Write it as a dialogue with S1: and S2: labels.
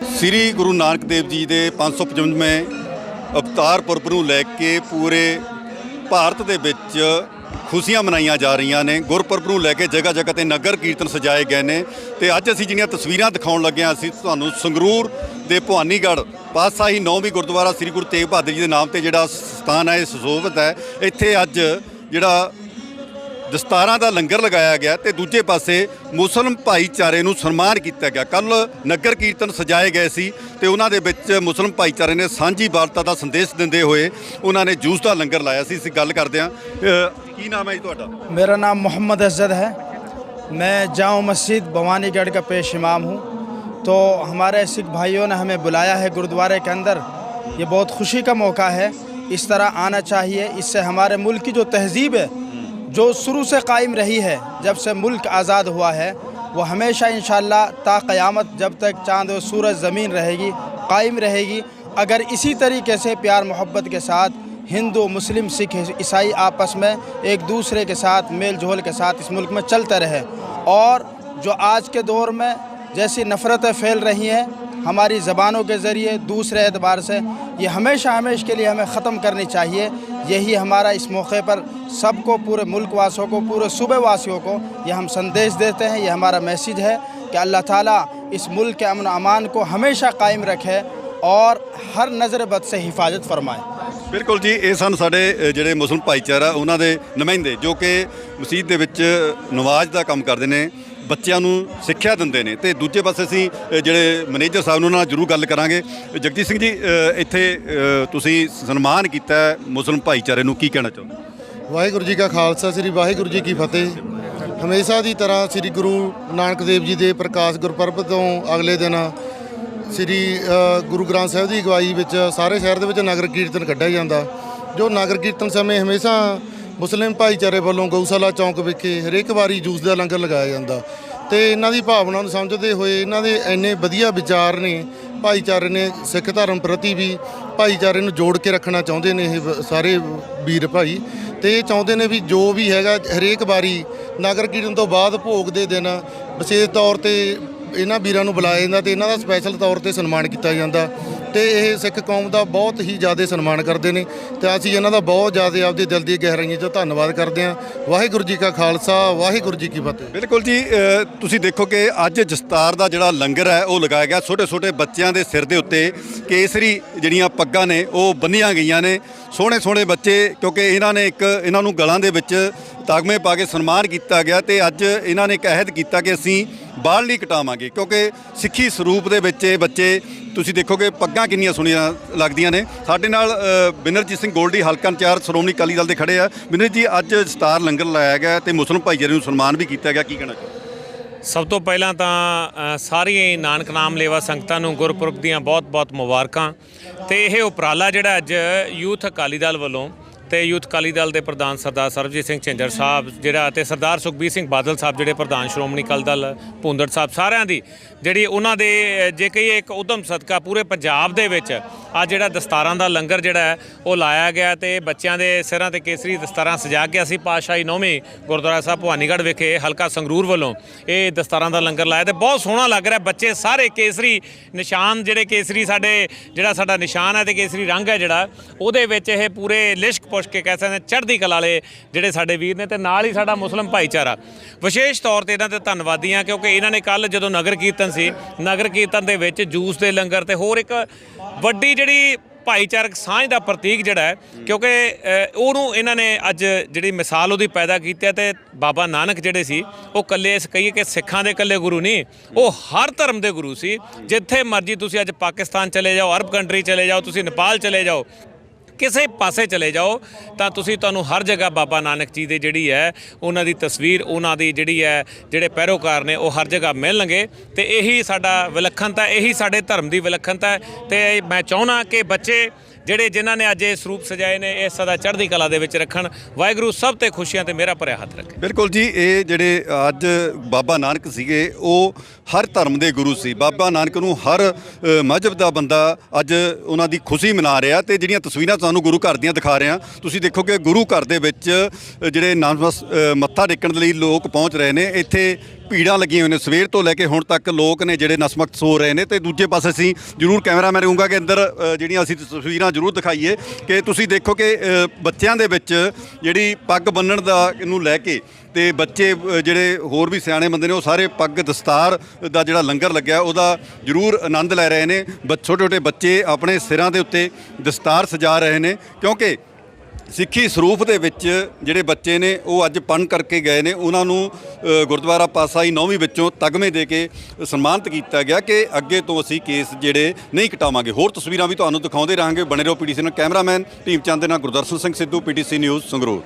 S1: ਸ੍ਰੀ ਗੁਰੂ ਨਾਨਕ ਦੇਵ ਜੀ ਦੇ 555ਵੇਂ ਅਵਤਾਰ ਪੁਰਬ ਨੂੰ ਲੈ ਕੇ ਪੂਰੇ ਭਾਰਤ ਦੇ ਵਿੱਚ ਖੁਸ਼ੀਆਂ ਮਨਾਈਆਂ ਜਾ ਰਹੀਆਂ ਨੇ। ਗੁਰਪੁਰਬ ਨੂੰ ਲੈ ਕੇ ਜਗ੍ਹਾ ਜਗ੍ਹਾ ਤੇ ਨਗਰ ਕੀਰਤਨ ਸਜਾਏ ਗਏ ਨੇ ਤੇ ਅੱਜ ਅਸੀਂ ਜਿਹੜੀਆਂ ਤਸਵੀਰਾਂ ਦਿਖਾਉਣ ਲੱਗੇ ਹਾਂ, ਅਸੀਂ ਤੁਹਾਨੂੰ ਸੰਗਰੂਰ ਦੇ ਭਵਾਨੀਗੜ੍ਹ ਪਾਤਸ਼ਾਹੀ ਨੌਵੀਂ ਗੁਰਦੁਆਰਾ ਸ੍ਰੀ ਗੁਰੂ ਤੇਗ ਬਹਾਦਰ ਜੀ ਦੇ ਨਾਮ ਤੇ ਜਿਹੜਾ ਸਥਾਨ ਹੈ ਇਹ ਸੁਸ਼ੋਭਿਤ ਹੈ, ਇੱਥੇ ਅੱਜ ਜਿਹੜਾ ਦਸਤਾਰਾਂ ਦਾ ਲੰਗਰ ਲਗਾਇਆ ਗਿਆ ਤੇ ਦੂਜੇ ਪਾਸੇ ਮੁਸਲਮ ਭਾਈਚਾਰੇ ਨੂੰ ਸਨਮਾਨ ਕੀਤਾ ਗਿਆ ਕੱਲ ਨਗਰ ਕੀਰਤਨ ਸਜਾਏ ਗਏ ਸੀ ਤੇ ਉਹਨਾਂ ਦੇ ਵਿੱਚ ਮੁਸਲਮ ਭਾਈਚਾਰੇ ਨੇ ਸਾਂਝੀ ਵਾਰਤਾ ਦਾ ਸੰਦੇਸ਼ ਦਿੰਦੇ ਹੋਏ ਉਹਨਾਂ ਨੇ ਜੂਸ ਦਾ ਲੰਗਰ ਲਾਇਆ ਸੀ ਅਸੀਂ ਗੱਲ ਕਰਦੇ ਹਾਂ ਅ, ਕੀ ਨਾਮ ਹੈ ਜੀ ਤੁਹਾਡਾ
S2: मेरा नाम मोहम्मद असद है मैं जाऊँ मस्जिद भवानीगढ़ का पेश इमाम हूँ तो हमारे सिख भाइयों ने हमें बुलाया है गुरुद्वारे के अंदर ये बहुत खुशी का मौका है इस तरह आना चाहिए इससे हमारे मुल्क की जो तहजीब है جو شروع سے قائم رہی ہے، جب سے ملک آزاد ہوا ہے، وہ ہمیشہ انشاءاللہ تا قیامت جب تک چاند و سورج زمین رہے گی، قائم رہے گی۔ اگر اسی طریقے سے پیار محبت کے ساتھ ہندو، مسلم، سکھ، عیسائی آپس میں ایک دوسرے کے ساتھ میل جول کے ساتھ اس ملک میں چلتا رہے۔ اور جو آج کے دور میں جیسی نفرتیں پھیل رہی ہیں ہماری زبانوں کے ذریعے، دوسرے اعتبار سے، یہ ہمیشہ ہمیشہ کے لیے ہمیں ختم کرنی چاہیے۔ یہی ہمارا اس موقع پر سب کو، پورے ملک واسوں کو، پورے صوبے واسیوں کو یہ ہم سندیش دیتے ہیں، یہ ہمارا میسیج ہے کہ اللہ تعالیٰ اس ملک کے امن و امان کو ہمیشہ قائم رکھے اور ہر نظر بد سے حفاظت فرمائے۔
S1: ਬਿਲਕੁਲ ਜੀ ਇਹ ਸਨ ਸਾਡੇ ਅ, ਜਿਹੜੇ ਮੁਸਲਮ ਭਾਈਚਾਰਾ ਉਹਨਾਂ ਦੇ ਨੁਮਾਇੰਦੇ ਜੋ ਕਿ ਮਸਜਿਦ ਦੇ ਵਿੱਚ ਨਮਾਜ਼ ਦਾ ਕੰਮ ਕਰਦੇ ਨੇ ਬੱਚਿਆਂ ਨੂੰ ਸਿੱਖਿਆ ਦਿੰਦੇ ਨੇ। ਤੇ ਦੂਜੇ ਪਾਸੇ ਅਸੀਂ ਅ, ਜਿਹੜੇ ਮੈਨੇਜਰ ਸਾਹਿਬ ਨੂੰ ਉਹਨਾਂ ਨਾਲ ਜ਼ਰੂਰ ਗੱਲ ਕਰਾਂਗੇ। ਜਗਜੀਤ ਸਿੰਘ ਜੀ ਅ, ਇੱਥੇ ਅ, ਤੁਸੀਂ ਸਨਮਾਨ ਕੀਤਾ ਹੈ ਮੁਸਲਮ ਭਾਈਚਾਰੇ ਨੂੰ ਕੀ ਕਹਿਣਾ ਚਾਹੁੰਦੇ
S3: ਵਾਹਿਗੁਰੂ ਜੀ ਕਾ ਖਾਲਸਾ ਸ੍ਰੀ ਵਾਹਿਗੁਰੂ ਜੀ ਕੀ ਫਤਿਹ। ਹਮੇਸ਼ਾ ਦੀ ਤਰ੍ਹਾਂ ਸ੍ਰੀ ਗੁਰੂ ਨਾਨਕ ਦੇਵ ਜੀ ਦੇ ਪ੍ਰਕਾਸ਼ ਗੁਰਪੁਰਬ ਤੋਂ ਅਗਲੇ ਦਿਨ ਸ੍ਰੀ ਗੁਰੂ ਗ੍ਰੰਥ ਸਾਹਿਬ ਦੀ ਅਗਵਾਈ ਵਿੱਚ ਸਾਰੇ ਸ਼ਹਿਰ ਦੇ ਵਿੱਚ ਨਗਰ ਕੀਰਤਨ ਕੱਢਿਆ ਜਾਂਦਾ। ਜੋ ਨਗਰ ਕੀਰਤਨ ਸਮੇਂ ਹਮੇਸ਼ਾ ਮੁਸਲਿਮ ਭਾਈਚਾਰੇ ਵੱਲੋਂ ਗਊਸ਼ਾਲਾ ਚੌਂਕ ਵਿਖੇ ਹਰੇਕ ਵਾਰੀ ਜੂਸ ਦਾ ਲੰਗਰ ਲਗਾਇਆ ਜਾਂਦਾ। ਤੇ ਇਹਨਾਂ ਦੀ ਭਾਵਨਾ ਨੂੰ ਸਮਝਦੇ ਹੋਏ ਇਹਨਾਂ ਦੇ ਇੰਨੇ ਵਧੀਆ ਵਿਚਾਰ ਨੇ, ਭਾਈਚਾਰੇ ਨੇ, ਸਿੱਖ ਧਰਮ ਪ੍ਰਤੀ ਵੀ ਭਾਈਚਾਰੇ ਨੂੰ ਜੋੜ ਕੇ ਰੱਖਣਾ ਚਾਹੁੰਦੇ ਨੇ ਇਹ ਸਾਰੇ ਵੀਰ ਭਾਈ। ਤੇ ਇਹ ਚਾਹੁੰਦੇ ਨੇ ਵੀ ਜੋ ਵੀ ਹੈਗਾ ਹਰੇਕ ਵਾਰੀ ਨਗਰ ਕੀਰਤਨ ਤੋਂ ਬਾਅਦ ਭੋਗ ਦੇ ਦਿਨ ਵਿਸ਼ੇਸ਼ ਤੌਰ ਤੇ ਇਹਨਾਂ ਵੀਰਾਂ ਨੂੰ ਬੁਲਾਇਆ ਜਾਂਦਾ ਤੇ ਇਹਨਾਂ ਦਾ ਸਪੈਸ਼ਲ ਤੌਰ ਤੇ ਸਨਮਾਨ ਕੀਤਾ ਜਾਂਦਾ। ਤੇ ਇਹ ਸਿੱਖ ਕੌਮ ਦਾ ਬਹੁਤ ਹੀ ਜ਼ਿਆਦਾ ਸਨਮਾਨ ਕਰਦੇ ਨੇ ਤੇ ਅਸੀਂ ਇਹਨਾਂ ਦਾ ਬਹੁਤ ਜ਼ਿਆਦਾ ਆਪਦੇ ਦਿਲ ਦੀ ਗਹਿਰਾਈਆਂ 'ਚੋਂ ਧੰਨਵਾਦ ਕਰਦੇ ਹਾਂ। ਵਾਹਿਗੁਰੂ ਜੀ ਕਾ ਖਾਲਸਾ, ਵਾਹਿਗੁਰੂ ਜੀ ਕੀ ਫਤਿਹ।
S1: ਬਿਲਕੁਲ ਜੀ ਤੁਸੀਂ ਦੇਖੋ ਕਿ ਅੱਜ ਜਸਤਾਰ ਦਾ ਜਿਹੜਾ ਲੰਗਰ ਹੈ, ਉਹ ਲਗਾਇਆ ਗਿਆ। ਛੋਟੇ ਛੋਟੇ ਬੱਚਿਆਂ ਦੇ ਸਿਰ ਦੇ ਉੱਤੇ ਕੇਸਰੀ ਜਿਹੜੀਆਂ ਪੱਗਾਂ ਨੇ, ਉਹ ਬੰਨੀਆਂ ਗਈਆਂ ਨੇ। ਸੋਹਣੇ ਸੋਹਣੇ ਬੱਚੇ, ਕਿਉਂਕਿ ਇਹਨਾਂ ਨੇ ਇੱਕ, ਇਹਨਾਂ ਨੂੰ ਗਲਾਂ ਦੇ ਵਿੱਚ ਤਾਗਮੇ ਪਾ ਕੇ ਸਨਮਾਨ ਕੀਤਾ ਗਿਆ ਤੇ ਅੱਜ ਇਹਨਾਂ ਨੇ ਇੱਕ ਅਹਿਦ ਕੀਤਾ ਕਿ ਅਸੀਂ ਬਾਲ ਨਹੀਂ ਕਟਾਵਾਂਗੇ। ਕਿਉਂਕਿ ਸਿੱਖੀ ਸਰੂਪ ਦੇ ਵਿੱਚ ਇਹ ਬੱਚੇ ਤੁਸੀਂ ਦੇਖੋਗੇ ਪੱਗਾਂ ਕਿੰਨੀਆਂ ਸੋਹਣੀਆਂ ਲੱਗਦੀਆਂ ਨੇ। ਸਾਡੇ ਨਾਲ ਬਿਨਰਜੀਤ ਸਿੰਘ ਗੋਲਡੀ, ਹਲਕਾ ਇੰਚਾਰਜ ਸ਼੍ਰੋਮਣੀ ਅਕਾਲੀ ਦਲ ਦੇ ਖੜੇ ਆ। ਬਿਨਰ ਜੀ, ਅੱਜ ਸਟਾਰ ਲੰਗਰ ਲਾਇਆ ਗਿਆ ਤੇ ਮੁਸਲਮ ਭਾਈਚਾਰੇ ਨੂੰ ਸਨਮਾਨ ਵੀ ਕੀਤਾ ਗਿਆ। ਕੀ ਕਹਿਣਾ
S4: ਸਭ ਤੋਂ ਪਹਿਲਾਂ ਤਾਂ ਸਾਰੀਆਂ ਨਾਨਕ ਨਾਮ ਲੇਵਾ ਸੰਗਤਾਂ ਨੂੰ ਗੁਰਪੁਰਬ ਦੀਆਂ ਬਹੁਤ-ਬਹੁਤ ਮੁਬਾਰਕਾਂ। ਤੇ ਇਹ ਉਪਰਾਲਾ ਜਿਹੜਾ ਅੱਜ ਯੂਥ ਅਕਾਲੀ ਦਲ ਵੱਲੋਂ ਤੇ ਯੂਥ ਅਕਾਲੀ ਦਲ ਦੇ ਪ੍ਰਧਾਨ ਸਰਦਾਰ ਸਰਬਜੀਤ ਸਿੰਘ ਝਿੰਜਰ ਸਾਹਿਬ ਜਿਹੜਾ ਤੇ ਸਰਦਾਰ ਸੁਖਬੀਰ ਸਿੰਘ ਬਾਦਲ ਸਾਹਿਬ ਜਿਹੜੇ ਪ੍ਰਧਾਨ ਸ਼੍ਰੋਮਣੀ ਅਕਾਲੀ ਦਲ ਭੁੰਦੜ ਸਾਹਿਬ ਸਾਰਿਆਂ ਦੀ, ਜਿਹੜੀ ਉਹਨਾਂ ਦੇ ਜੇ ਕਹੀਏ ਇੱਕ ਉਦਮ ਸਦਕਾ ਪੂਰੇ ਪੰਜਾਬ ਦੇ ਵਿੱਚ ਅੱਜ ਜਿਹੜਾ ਦਸਤਾਰਾਂ ਦਾ ਲੰਗਰ ਜਿਹੜਾ ਹੈ, ਉਹ ਲਾਇਆ ਗਿਆ ਤੇ ਬੱਚਿਆਂ ਦੇ ਸਿਰਾਂ ਤੇ ਕੇਸਰੀ ਦਸਤਾਰਾਂ ਸਜਾ ਕੇ ਅਸੀਂ ਪਾਤਸ਼ਾਹੀ ਨੌਵੀਂ ਗੁਰਦੁਆਰਾ ਸਾਹਿਬ ਭਵਾਨੀਗੜ੍ਹ ਵਿਖੇ ਹਲਕਾ ਸੰਗਰੂਰ ਵੱਲੋਂ ਇਹ ਦਸਤਾਰਾਂ ਦਾ ਲੰਗਰ ਲਾਇਆ ਤੇ ਬਹੁਤ ਸੋਹਣਾ ਲੱਗ ਰਿਹਾ, ਬੱਚੇ ਸਾਰੇ ਕੇਸਰੀ ਨਿਸ਼ਾਨ ਜਿਹੜੇ ਕੇਸਰੀ ਸਾਡੇ, ਜਿਹੜਾ ਸਾਡਾ ਨਿਸ਼ਾਨ ਹੈ ਤੇ ਕੇਸਰੀ ਰੰਗ ਹੈ ਜਿਹੜਾ, ਉਹਦੇ ਵਿੱਚ ਇਹ ਪੂਰੇ ਲਿਸ਼ਕ ਪੁਸ਼ਕ ਕੇ ਕਹਿ ਸਕਦੇ ਚੜ੍ਹਦੀ ਕਲਾ ਵਾਲੇ ਜਿਹੜੇ ਸਾਡੇ ਵੀਰ ਨੇ ਤੇ ਨਾਲ ਹੀ ਸਾਡਾ ਮੁਸਲਮ ਭਾਈਚਾਰਾ। ਵਿਸ਼ੇਸ਼ ਤੌਰ ਤੇ ਇਹਨਾਂ ਤੇ ਧੰਨਵਾਦੀ ਹਾਂ ਕਿਉਂਕਿ ਇਹਨਾਂ ਨੇ ਕੱਲ ਜਦੋਂ ਨਗਰ ਕੀਰਤਨ ਸੀ, ਨਗਰ ਕੀਰਤਨ ਦੇ ਵਿੱਚ ਜੂਸ ਦੇ ਲੰਗਰ ਤੇ ਹੋਰ ਇੱਕ ਵੱਡੀ ਜਿਹੜੀ ਭਾਈਚਾਰਕ ਸਾਂਝ ਦਾ ਪ੍ਰਤੀਕ ਜਿਹੜਾ ਹੈ ਕਿਉਂਕਿ ਉਹਨੂੰ ਇਹਨਾਂ ਨੇ ਅੱਜ ਜਿਹੜੀ ਮਿਸਾਲ ਉਹਦੀ ਪੈਦਾ ਕੀਤੀ ਹੈ ਤੇ ਬਾਬਾ ਨਾਨਕ ਜਿਹੜੇ ਸੀ ਉਹ ਕੱਲੇ ਇਸ ਕਹੀਏ ਕਿ ਸਿੱਖਾਂ ਦੇ ਕੱਲੇ ਗੁਰੂ ਨਹੀਂ ਉਹ ਹਰ ਧਰਮ ਦੇ ਗੁਰੂ ਸੀ। ਜਿੱਥੇ ਮਰਜ਼ੀ ਤੁਸੀਂ ਅੱਜ ਪਾਕਿਸਤਾਨ ਚਲੇ ਜਾਓ ਅਰਬ ਕੰਟਰੀ ਚਲੇ ਜਾਓ ਤੁਸੀਂ ਨੇਪਾਲ ਚਲੇ ਜਾਓ ਕਿਸੇ ਪਾਸੇ ਚਲੇ ਜਾਓ, ਤਾਂ ਤੁਸੀਂ ਤੁਹਾਨੂੰ ਹਰ ਜਗ੍ਹਾ ਬਾਬਾ ਨਾਨਕ ਜੀ ਦੇ ਜਿਹੜੀ ਹੈ, ਉਹਨਾਂ ਦੀ ਤਸਵੀਰ, ਉਹਨਾਂ ਦੀ ਜਿਹੜੀ ਹੈ, ਜਿਹੜੇ ਪੈਰੋਕਾਰ ਨੇ, ਉਹ ਹਰ ਜਗ੍ਹਾ ਮਿਲਣਗੇ। ਤੇ ਇਹੀ ਸਾਡਾ ਵਿਲੱਖਣਤਾ, ਇਹੀ ਸਾਡੇ ਧਰਮ ਦੀ ਵਿਲੱਖਣਤਾ ਹੈ। ਤੇ ਮੈਂ ਚਾਹੁੰਦਾ ਕਿ ਬੱਚੇ ਜਿਹੜੇ ਜਿਨ੍ਹਾਂ ਨੇ ਅੱਜ ਇਹ ਸਰੂਪ ਸਜਾਏ ਨੇ ਇਹ ਸਦਾ ਚੜ੍ਹਦੀ ਕਲਾ ਦੇ ਵਿੱਚ ਰੱਖਣ। ਵਾਹਿਗੁਰੂ ਸਭ ਤੇ ਖੁਸ਼ੀਆਂ ਤੇ ਮੇਰਾ ਭਰਿਆ ਹੱਥ ਰੱਖੇ।
S1: ਬਿਲਕੁਲ ਜੀ ਇਹ ਜਿਹੜੇ ਅੱਜ ਬਾਬਾ ਨਾਨਕ ਸੀਗੇ ਉਹ ਹਰ ਧਰਮ ਦੇ ਗੁਰੂ ਸੀ। ਬਾਬਾ ਨਾਨਕ ਨੂੰ ਹਰ ਅ, ਮਜ਼ਹਬ ਦਾ ਬੰਦਾ ਅੱਜ ਉਹਨਾਂ ਦੀ ਖੁਸ਼ੀ ਮਨਾ ਰਿਹਾ ਤੇ ਜਿਹੜੀਆਂ ਤਸਵੀਰਾਂ ਤੁਹਾਨੂੰ ਗੁਰੂ ਘਰ ਦੀਆਂ ਦਿਖਾ ਰਿਹਾ ਤੁਸੀਂ ਦੇਖੋਗੇ ਗੁਰੂ ਘਰ ਦੇ ਵਿੱਚ ਜਿਹੜੇ ਨਾਮ ਮੱਥਾ ਟੇਕਣ ਦੇ ਲਈ ਲੋਕ ਪਹੁੰਚ ਰਹੇ ਨੇ। ਇੱਥੇ ਭੀੜਾਂ ਲੱਗੀਆਂ ਹੋਈਆਂ ਨੇ। ਸਵੇਰ ਤੋਂ ਲੈ ਕੇ ਹੁਣ ਤੱਕ ਲੋਕ ਨੇ ਜਿਹੜੇ ਨਸਮਕਤ ਸੋ ਰਹੇ ਨੇ ਤੇ ਦੂਜੇ ਪਾਸੇ ਅਸੀਂ ਜਰੂਰ ਕੈਮਰਾਮੈਨ ਕਹੂੰਗਾ ਕਿ ਅੰਦਰ ਅ, ਜਿਹੜੀਆਂ ਅਸੀਂ ਤਸਵੀਰਾਂ ਜਰੂਰ ਦਿਖਾਈਏ ਕਿ ਤੁਸੀਂ ਦੇਖੋ ਕਿ ਅ, ਬੱਚਿਆਂ ਦੇ ਵਿੱਚ ਜਿਹੜੀ ਪੱਗ ਬੰਨਣ ਦਾ ਨੂੰ ਲੈ ਕੇ ਤੇ ਬੱਚੇ ਅ, ਜਿਹੜੇ ਹੋਰ ਵੀ ਸਿਆਣੇ ਬੰਦੇ ਨੇ ਉਹ ਸਾਰੇ ਪੱਗ ਦਸਤਾਰ ਦਾ ਜਿਹੜਾ ਲੰਗਰ ਲੱਗਿਆ ਉਹਦਾ ਜਰੂਰ ਆਨੰਦ ਲੈ ਰਹੇ ਨੇ। ਛੋਟੇ ਛੋਟੇ ਬੱਚੇ ਆਪਣੇ ਸਿਰਾਂ ਦੇ ਉੱਤੇ ਦਸਤਾਰ ਸਜਾ ਰਹੇ ਨੇ ਕਿਉਂਕਿ ਸਿੱਖੀ ਸਰੂਪ ਦੇ ਵਿੱਚ ਜਿਹੜੇ ਬੱਚੇ ਨੇ, ਉਹ ਅੱਜ ਪੜ੍ਹਨ ਕਰਕੇ ਗਏ ਨੇ। ਉਹਨਾਂ ਨੂੰ ਗੁਰਦੁਆਰਾ ਪਾਸਾਈ ਨੌਵੀਂ ਵਿੱਚੋਂ ਤਗਮੇ ਦੇ ਕੇ ਸਨਮਾਨਿਤ ਕੀਤਾ ਗਿਆ ਕਿ ਅੱਗੇ ਤੋਂ ਅਸੀਂ ਕੇਸ ਜਿਹੜੇ ਨਹੀਂ ਕਟਾਵਾਂਗੇ। ਹੋਰ ਤਸਵੀਰਾਂ ਵੀ ਤੁਹਾਨੂੰ ਦਿਖਾਉਂਦੇ ਰਹਾਂਗੇ। ਬਣੇ ਰਹੋ ਪੀਟੀਸੀ ਨਾਲ ਕੈਮਰਾਮੈਨ ਟੀਮ ਚੰਦ ਦੇ ਨਾਲ ਗੁਰਦਰਸ਼ਨ ਸਿੰਘ ਸਿੱਧੂ, ਪੀਟੀਸੀ ਨਿਊਜ਼ ਸੰਗਰੂਰ।